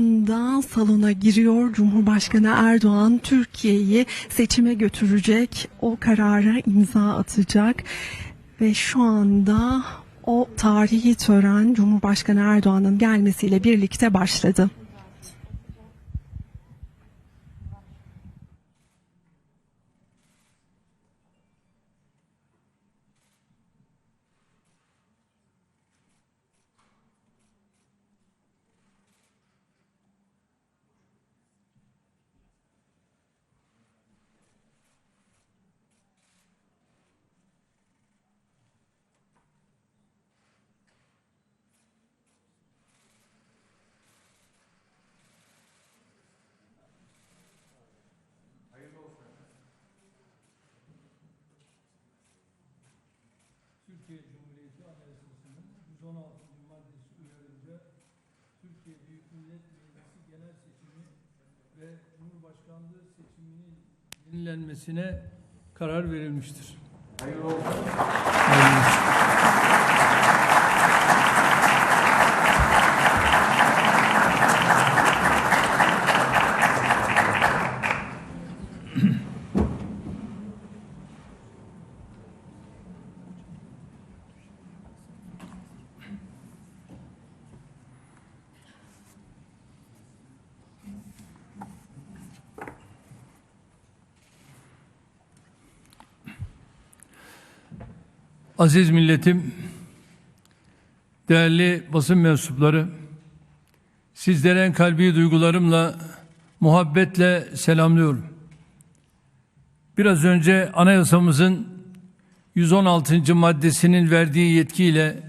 anda salona giriyor. Cumhurbaşkanı Erdoğan Türkiye'yi seçime götürecek. O karara imza atacak. Ve şu anda o tarihi tören Cumhurbaşkanı Erdoğan'ın gelmesiyle birlikte başladı. Türkiye Cumhuriyeti Anayasası'nın 116. maddesi uyarınca Türkiye Büyük Millet Meclisi genel seçimi ve Cumhurbaşkanlığı seçiminin yenilenmesine karar verilmiştir. Hayırlı olsun. Aziz milletim, değerli basın mensupları, sizlere kalbi duygularımla, muhabbetle selamlıyorum. Biraz önce anayasamızın 116. maddesinin verdiği yetkiyle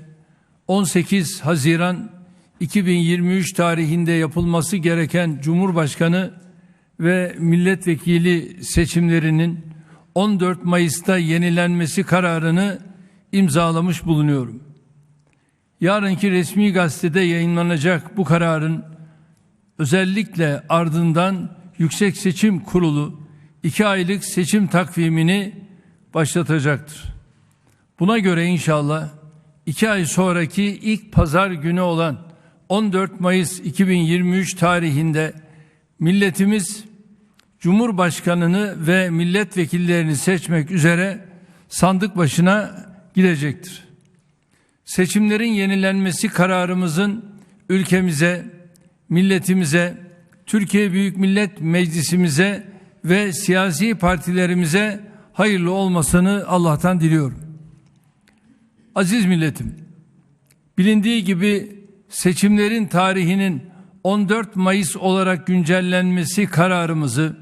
18 Haziran 2023 tarihinde yapılması gereken Cumhurbaşkanı ve milletvekili seçimlerinin 14 Mayıs'ta yenilenmesi kararını imzalamış bulunuyorum. Yarınki resmi gazetede yayınlanacak bu kararın özellikle ardından Yüksek Seçim Kurulu iki aylık seçim takvimini başlatacaktır. Buna göre inşallah iki ay sonraki ilk pazar günü olan 14 Mayıs 2023 tarihinde milletimiz Cumhurbaşkanını ve milletvekillerini seçmek üzere sandık başına gidecektir. Seçimlerin yenilenmesi kararımızın ülkemize, milletimize, Türkiye Büyük Millet Meclisimize ve siyasi partilerimize hayırlı olmasını Allah'tan diliyorum. Aziz milletim, bilindiği gibi seçimlerin tarihinin 14 Mayıs olarak güncellenmesi kararımızı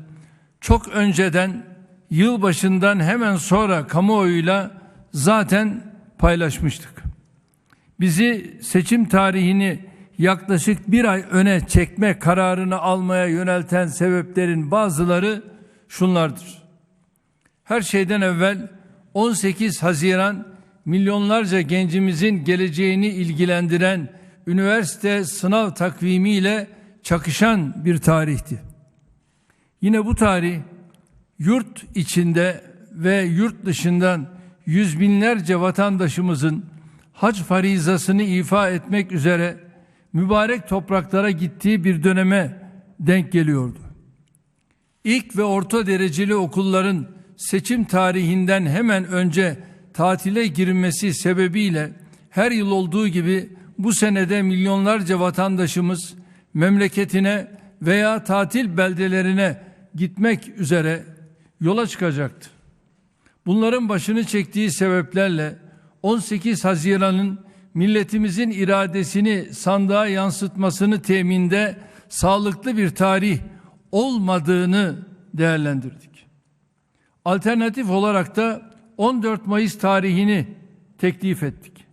çok önceden yılbaşından hemen sonra kamuoyuyla zaten paylaşmıştık. Bizi seçim tarihini yaklaşık bir ay öne çekme kararını almaya yönelten sebeplerin bazıları şunlardır. Her şeyden evvel 18 Haziran milyonlarca gencimizin geleceğini ilgilendiren üniversite sınav takvimiyle çakışan bir tarihti. Yine bu tarih yurt içinde ve yurt dışından yüz binlerce vatandaşımızın hac farizasını ifa etmek üzere mübarek topraklara gittiği bir döneme denk geliyordu. İlk ve orta dereceli okulların seçim tarihinden hemen önce tatile girmesi sebebiyle her yıl olduğu gibi bu senede milyonlarca vatandaşımız memleketine veya tatil beldelerine gitmek üzere yola çıkacaktı. Bunların başını çektiği sebeplerle 18 Haziran'ın milletimizin iradesini sandığa yansıtmasını teminde sağlıklı bir tarih olmadığını değerlendirdik. Alternatif olarak da 14 Mayıs tarihini teklif ettik.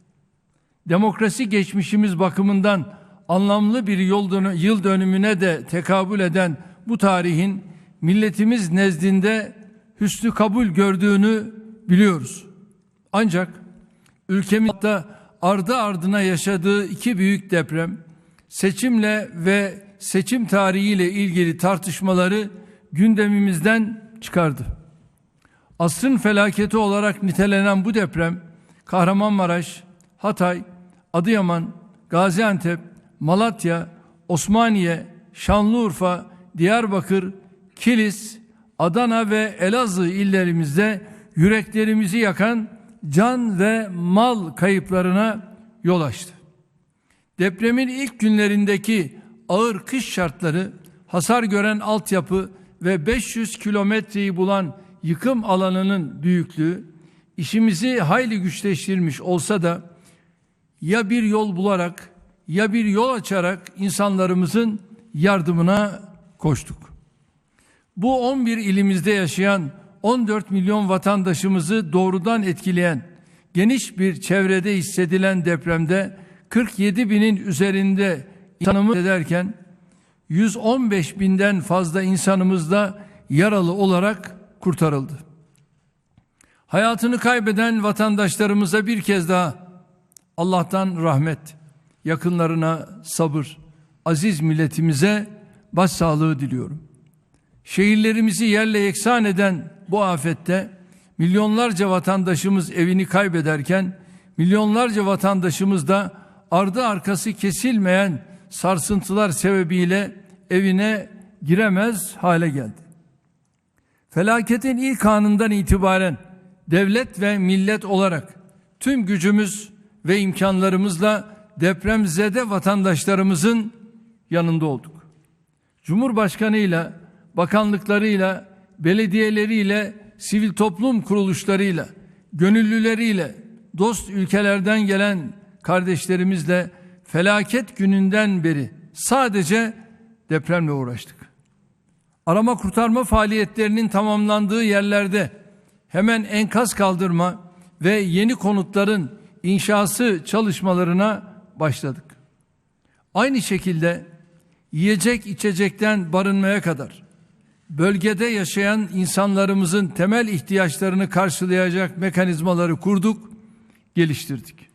Demokrasi geçmişimiz bakımından anlamlı bir yıl dönümüne de tekabül eden bu tarihin milletimiz nezdinde hüsnü kabul gördüğünü biliyoruz. Ancak ülkemizde ardı ardına yaşadığı iki büyük deprem seçimle ve seçim tarihiyle ilgili tartışmaları gündemimizden çıkardı. Asrın felaketi olarak nitelenen bu deprem Kahramanmaraş, Hatay, Adıyaman, Gaziantep, Malatya, Osmaniye, Şanlıurfa, Diyarbakır, Kilis, Adana ve Elazığ illerimizde yüreklerimizi yakan can ve mal kayıplarına yol açtı. Depremin ilk günlerindeki ağır kış şartları, hasar gören altyapı ve 500 kilometreyi bulan yıkım alanının büyüklüğü işimizi hayli güçleştirmiş olsa da ya bir yol bularak ya bir yol açarak insanlarımızın yardımına koştuk. Bu 11 ilimizde yaşayan 14 milyon vatandaşımızı doğrudan etkileyen geniş bir çevrede hissedilen depremde 47 binin üzerinde insanımız ederken 115 binden fazla insanımız da yaralı olarak kurtarıldı. Hayatını kaybeden vatandaşlarımıza bir kez daha Allah'tan rahmet, yakınlarına sabır, aziz milletimize başsağlığı diliyorum. Şehirlerimizi yerle yeksan eden bu afette milyonlarca vatandaşımız evini kaybederken milyonlarca vatandaşımız da ardı arkası kesilmeyen sarsıntılar sebebiyle evine giremez hale geldi. Felaketin ilk anından itibaren devlet ve millet olarak tüm gücümüz ve imkanlarımızla depremzede vatandaşlarımızın yanında olduk. Cumhurbaşkanıyla, bakanlıklarıyla, belediyeleriyle, sivil toplum kuruluşlarıyla, gönüllüleriyle, dost ülkelerden gelen kardeşlerimizle felaket gününden beri sadece depremle uğraştık. Arama kurtarma faaliyetlerinin tamamlandığı yerlerde hemen enkaz kaldırma ve yeni konutların inşası çalışmalarına başladık. Aynı şekilde yiyecek içecekten barınmaya kadar bölgede yaşayan insanlarımızın temel ihtiyaçlarını karşılayacak mekanizmaları kurduk, geliştirdik.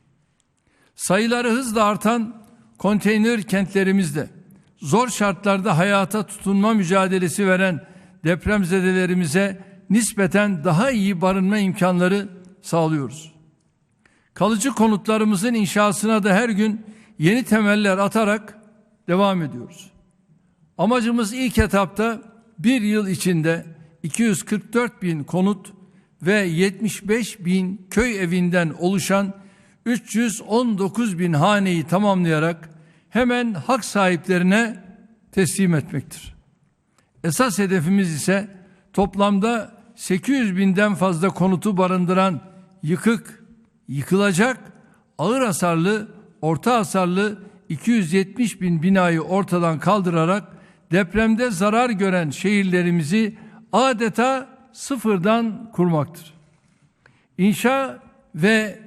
Sayıları hızla artan konteyner kentlerimizde zor şartlarda hayata tutunma mücadelesi veren depremzedelerimize nispeten daha iyi barınma imkanları sağlıyoruz. Kalıcı konutlarımızın inşasına da her gün yeni temeller atarak devam ediyoruz. Amacımız ilk etapta bir yıl içinde 244 bin konut ve 75 bin köy evinden oluşan 319 bin haneyi tamamlayarak hemen hak sahiplerine teslim etmektir. Esas hedefimiz ise toplamda 800 binden fazla konutu barındıran yıkık, yıkılacak, ağır hasarlı, orta hasarlı 270 bin binayı ortadan kaldırarak depremde zarar gören şehirlerimizi adeta sıfırdan kurmaktır. İnşa ve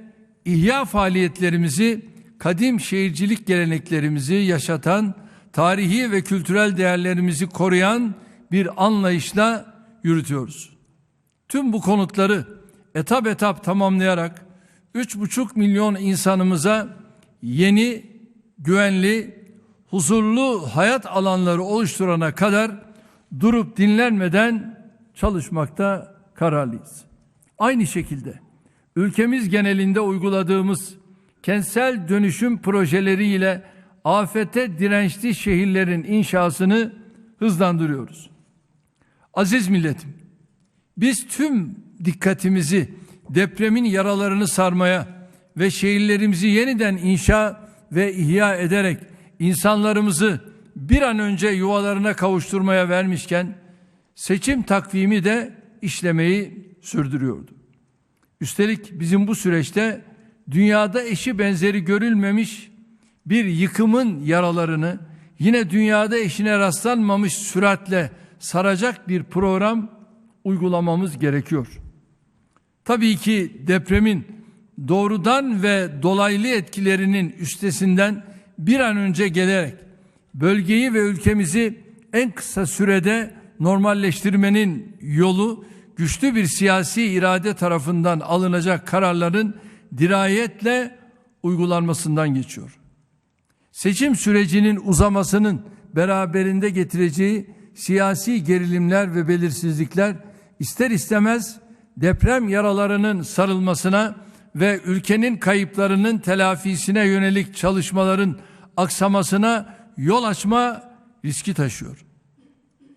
ihya faaliyetlerimizi kadim şehircilik geleneklerimizi yaşatan, tarihi ve kültürel değerlerimizi koruyan bir anlayışla yürütüyoruz. Tüm bu konutları etap etap tamamlayarak 3,5 milyon insanımıza yeni, güvenli, huzurlu hayat alanları oluşturana kadar durup dinlenmeden çalışmakta kararlıyız. Aynı şekilde ülkemiz genelinde uyguladığımız kentsel dönüşüm projeleriyle afete dirençli şehirlerin inşasını hızlandırıyoruz. Aziz milletim, biz tüm dikkatimizi depremin yaralarını sarmaya ve şehirlerimizi yeniden inşa ve ihya ederek insanlarımızı bir an önce yuvalarına kavuşturmaya vermişken seçim takvimi de işlemeyi sürdürüyordu. Üstelik bizim bu süreçte dünyada eşi benzeri görülmemiş bir yıkımın yaralarını yine dünyada eşine rastlanmamış süratle saracak bir program uygulamamız gerekiyor. Tabii ki depremin doğrudan ve dolaylı etkilerinin üstesinden bir an önce gelerek bölgeyi ve ülkemizi en kısa sürede normalleştirmenin yolu güçlü bir siyasi irade tarafından alınacak kararların dirayetle uygulanmasından geçiyor. Seçim sürecinin uzamasının beraberinde getireceği siyasi gerilimler ve belirsizlikler ister istemez deprem yaralarının sarılmasına ve ülkenin kayıplarının telafisine yönelik çalışmaların aksamasına yol açma riski taşıyor.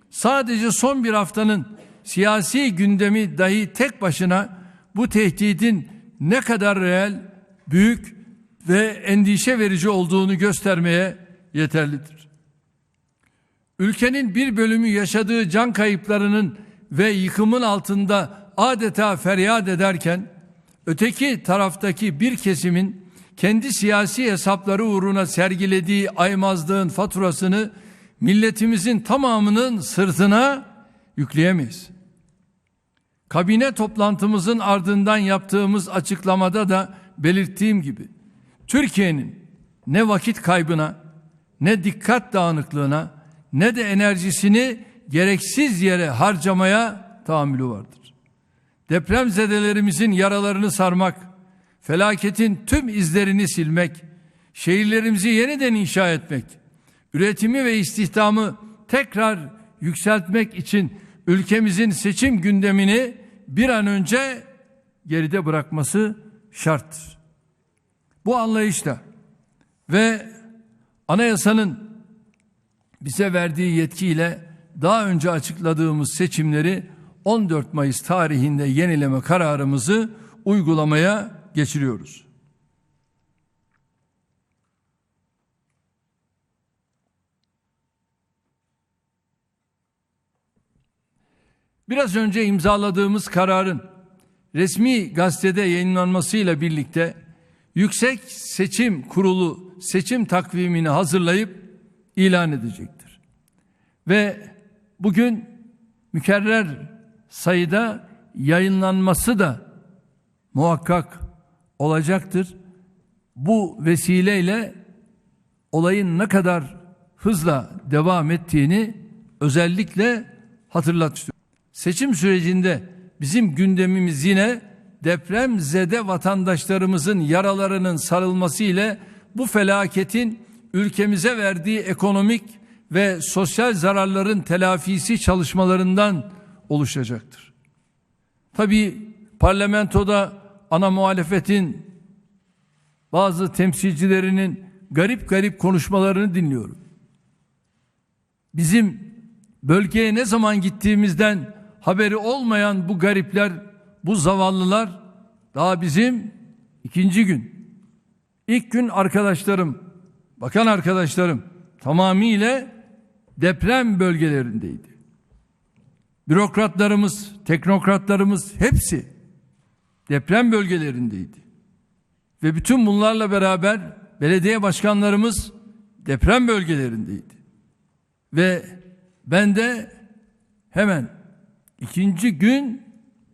Sadece son bir haftanın siyasi gündemi dahi tek başına bu tehdidin ne kadar reel, büyük ve endişe verici olduğunu göstermeye yeterlidir. Ülkenin bir bölümü yaşadığı can kayıplarının ve yıkımın altında adeta feryat ederken öteki taraftaki bir kesimin kendi siyasi hesapları uğruna sergilediği aymazlığın faturasını milletimizin tamamının sırtına yükleyemeyiz. Kabine toplantımızın ardından yaptığımız açıklamada da belirttiğim gibi Türkiye'nin ne vakit kaybına ne dikkat dağınıklığına ne de enerjisini gereksiz yere harcamaya tahammülü vardır. Depremzedelerimizin yaralarını sarmak, felaketin tüm izlerini silmek, şehirlerimizi yeniden inşa etmek, üretimi ve istihdamı tekrar yükseltmek için ülkemizin seçim gündemini bir an önce geride bırakması şarttır. Bu anlayışla ve anayasanın bize verdiği yetkiyle daha önce açıkladığımız seçimleri 14 Mayıs tarihinde yenileme kararımızı uygulamaya geçiriyoruz. Biraz önce imzaladığımız kararın resmi gazetede yayınlanmasıyla birlikte Yüksek Seçim Kurulu seçim takvimini hazırlayıp ilan edecektir. Ve bugün mükerrer sayıda yayınlanması da muhakkak olacaktır. Bu vesileyle olayın ne kadar hızla devam ettiğini özellikle istiyorum. Seçim sürecinde bizim gündemimiz yine deprem zede vatandaşlarımızın yaralarının sarılması ile bu felaketin ülkemize verdiği ekonomik ve sosyal zararların telafisi çalışmalarından oluşacaktır. Tabii parlamentoda ana muhalefetin bazı temsilcilerinin garip garip konuşmalarını dinliyorum. Bizim bölgeye ne zaman gittiğimizden haberi olmayan bu garipler, bu zavallılar daha bizim ikinci gün. İlk gün arkadaşlarım, bakan arkadaşlarım tamamıyla deprem bölgelerindeydi. Bürokratlarımız, teknokratlarımız hepsi deprem bölgelerindeydi. Ve bütün bunlarla beraber belediye başkanlarımız deprem bölgelerindeydi. Ve ben de hemen ikinci gün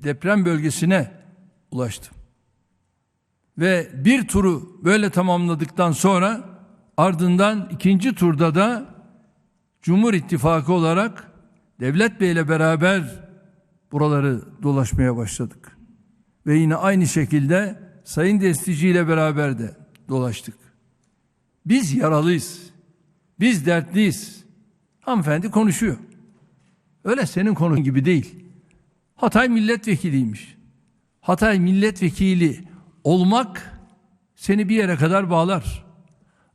deprem bölgesine ulaştım. Ve bir turu böyle tamamladıktan sonra ardından ikinci turda da Cumhur İttifakı olarak Devlet Bey ile beraber buraları dolaşmaya başladık. Ve yine aynı şekilde Sayın Destici ile beraber de dolaştık. Biz yaralıyız. Biz dertliyiz. Hanımefendi konuşuyor. Öyle senin konun gibi değil. Hatay milletvekiliymiş. Hatay milletvekili olmak seni bir yere kadar bağlar.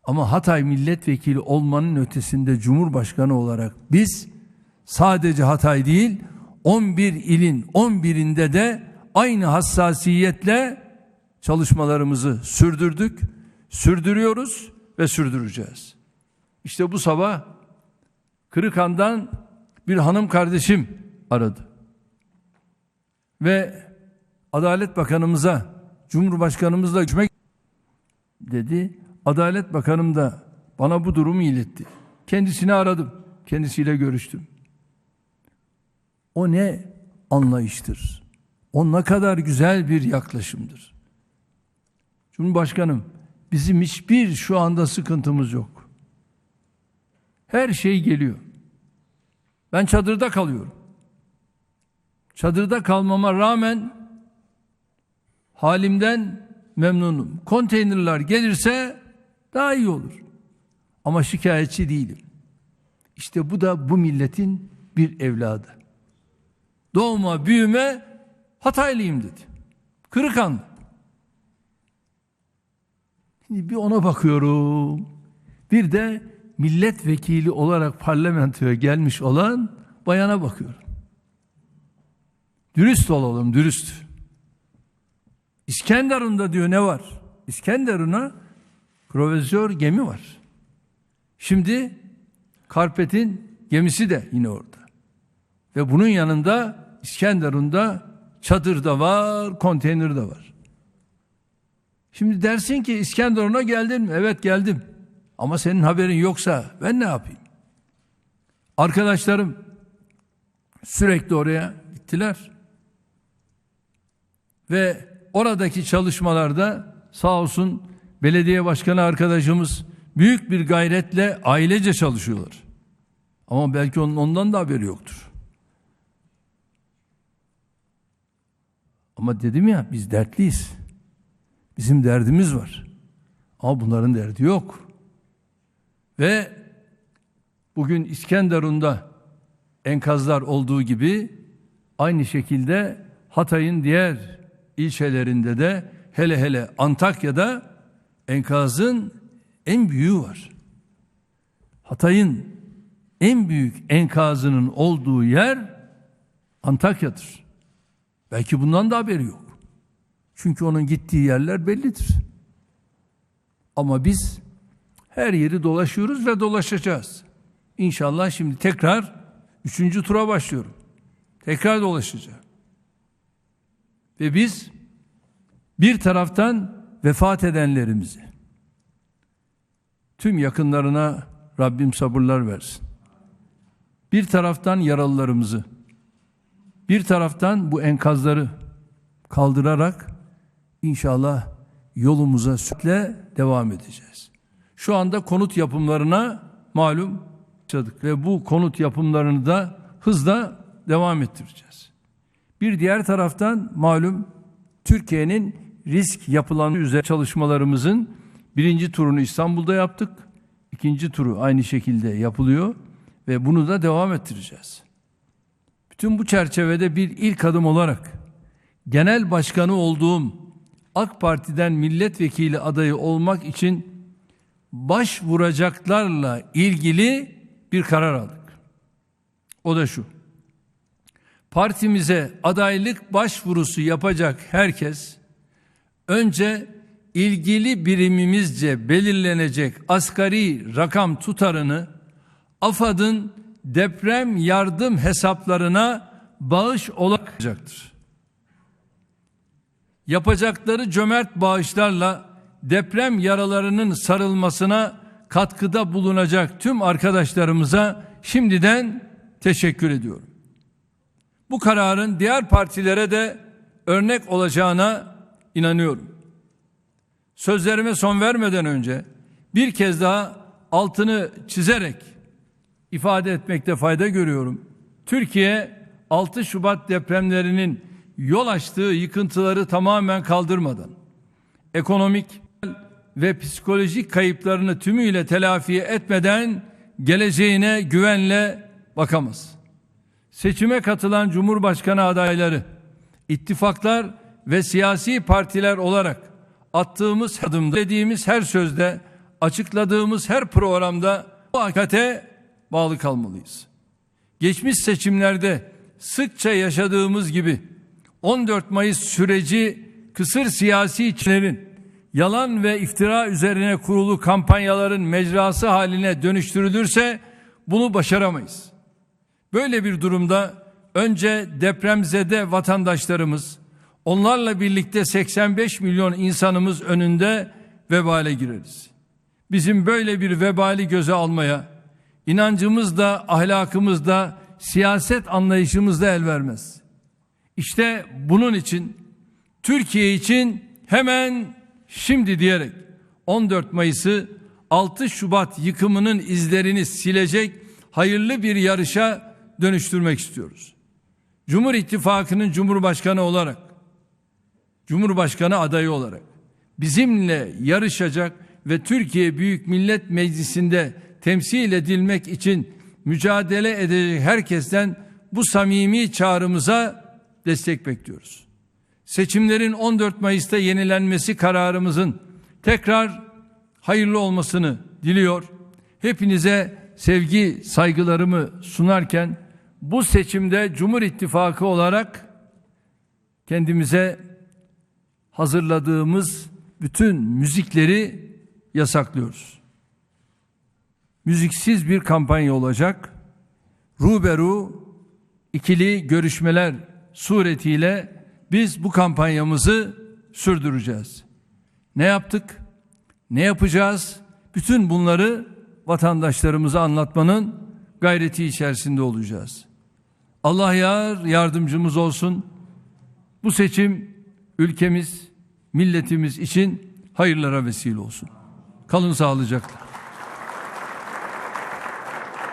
Ama Hatay milletvekili olmanın ötesinde Cumhurbaşkanı olarak biz sadece Hatay değil 11 ilin 11'inde de aynı hassasiyetle çalışmalarımızı sürdürdük, sürdürüyoruz ve sürdüreceğiz. İşte bu sabah Kırıkhan'dan bir hanım kardeşim aradı. Ve Adalet Bakanımıza, Cumhurbaşkanımızla görüşmek dedi. Adalet Bakanım da bana bu durumu iletti. Kendisini aradım. Kendisiyle görüştüm. O ne anlayıştır. O ne kadar güzel bir yaklaşımdır. Cumhurbaşkanım bizim hiçbir şu anda sıkıntımız yok. Her şey geliyor. Ben çadırda kalıyorum. Çadırda kalmama rağmen halimden memnunum. Konteynerler gelirse daha iyi olur. Ama şikayetçi değilim. İşte bu da bu milletin bir evladı. Doğma büyüme Hataylıyım dedi. Kırıkan. Şimdi bir ona bakıyorum. Bir de milletvekili olarak parlamentoya gelmiş olan bayana bakıyorum. Dürüst olalım, dürüst. İskenderun'da diyor ne var? İskenderun'a provizör gemi var. Şimdi Karpet'in gemisi de yine orada. Ve bunun yanında İskenderun'da çadır da var, konteyner de var. Şimdi dersin ki İskenderun'a geldin mi? Evet geldim. Ama senin haberin yoksa ben ne yapayım? Arkadaşlarım sürekli oraya gittiler. Ve oradaki çalışmalarda sağ olsun belediye başkanı arkadaşımız büyük bir gayretle ailece çalışıyorlar. Ama belki onun ondan da haberi yoktur. Ama dedim ya biz dertliyiz. Bizim derdimiz var. Ama bunların derdi yok. Ve bugün İskenderun'da enkazlar olduğu gibi aynı şekilde Hatay'ın diğer ilçelerinde de hele hele Antakya'da enkazın en büyüğü var. Hatay'ın en büyük enkazının olduğu yer Antakya'dır. Belki bundan da haberi yok. Çünkü onun gittiği yerler bellidir. Ama biz her yeri dolaşıyoruz ve dolaşacağız. İnşallah şimdi tekrar üçüncü tura başlıyorum. Tekrar dolaşacağım. Ve biz bir taraftan vefat edenlerimizi, tüm yakınlarına Rabbim sabırlar versin. Bir taraftan yaralılarımızı, bir taraftan bu enkazları kaldırarak inşallah yolumuza sütle devam edeceğiz. Şu anda konut yapımlarına malum başladık ve bu konut yapımlarını da hızla devam ettireceğiz. Bir diğer taraftan malum Türkiye'nin risk yapılanı üzerine çalışmalarımızın birinci turunu İstanbul'da yaptık. İkinci turu aynı şekilde yapılıyor ve bunu da devam ettireceğiz. Bütün bu çerçevede bir ilk adım olarak genel başkanı olduğum AK Parti'den milletvekili adayı olmak için başvuracaklarla ilgili bir karar aldık. O da şu. Partimize adaylık başvurusu yapacak herkes önce ilgili birimimizce belirlenecek asgari rakam tutarını AFAD'ın deprem yardım hesaplarına bağış olacaktır. Yapacakları cömert bağışlarla deprem yaralarının sarılmasına katkıda bulunacak tüm arkadaşlarımıza şimdiden teşekkür ediyorum. Bu kararın diğer partilere de örnek olacağına inanıyorum. Sözlerime son vermeden önce bir kez daha altını çizerek ifade etmekte fayda görüyorum. Türkiye 6 Şubat depremlerinin yol açtığı yıkıntıları tamamen kaldırmadan ekonomik ve psikolojik kayıplarını tümüyle telafi etmeden geleceğine güvenle bakamaz. Seçime katılan Cumhurbaşkanı adayları, ittifaklar ve siyasi partiler olarak attığımız adımda, dediğimiz her sözde, açıkladığımız her programda bu hakikate bağlı kalmalıyız. Geçmiş seçimlerde sıkça yaşadığımız gibi 14 Mayıs süreci kısır siyasi içlerin yalan ve iftira üzerine kurulu kampanyaların mecrası haline dönüştürülürse bunu başaramayız. Böyle bir durumda önce depremzede vatandaşlarımız, onlarla birlikte 85 milyon insanımız önünde vebale gireriz. Bizim böyle bir vebali göze almaya inancımız da ahlakımız da siyaset anlayışımız da el vermez. İşte bunun için Türkiye için hemen şimdi diyerek 14 Mayıs'ı 6 Şubat yıkımının izlerini silecek hayırlı bir yarışa dönüştürmek istiyoruz. Cumhur İttifakı'nın Cumhurbaşkanı olarak, Cumhurbaşkanı adayı olarak bizimle yarışacak ve Türkiye Büyük Millet Meclisi'nde temsil edilmek için mücadele edecek herkesten bu samimi çağrımıza destek bekliyoruz. Seçimlerin 14 Mayıs'ta yenilenmesi kararımızın tekrar hayırlı olmasını diliyor Hepinize sevgi, saygılarımı sunarken bu seçimde Cumhur İttifakı olarak kendimize hazırladığımız bütün müzikleri yasaklıyoruz. Müziksiz bir kampanya olacak. Ruberu ikili görüşmeler suretiyle biz bu kampanyamızı sürdüreceğiz. Ne yaptık? Ne yapacağız? Bütün bunları vatandaşlarımıza anlatmanın gayreti içerisinde olacağız. Allah yar yardımcımız olsun. Bu seçim ülkemiz, milletimiz için hayırlara vesile olsun. Kalın sağlıcakla.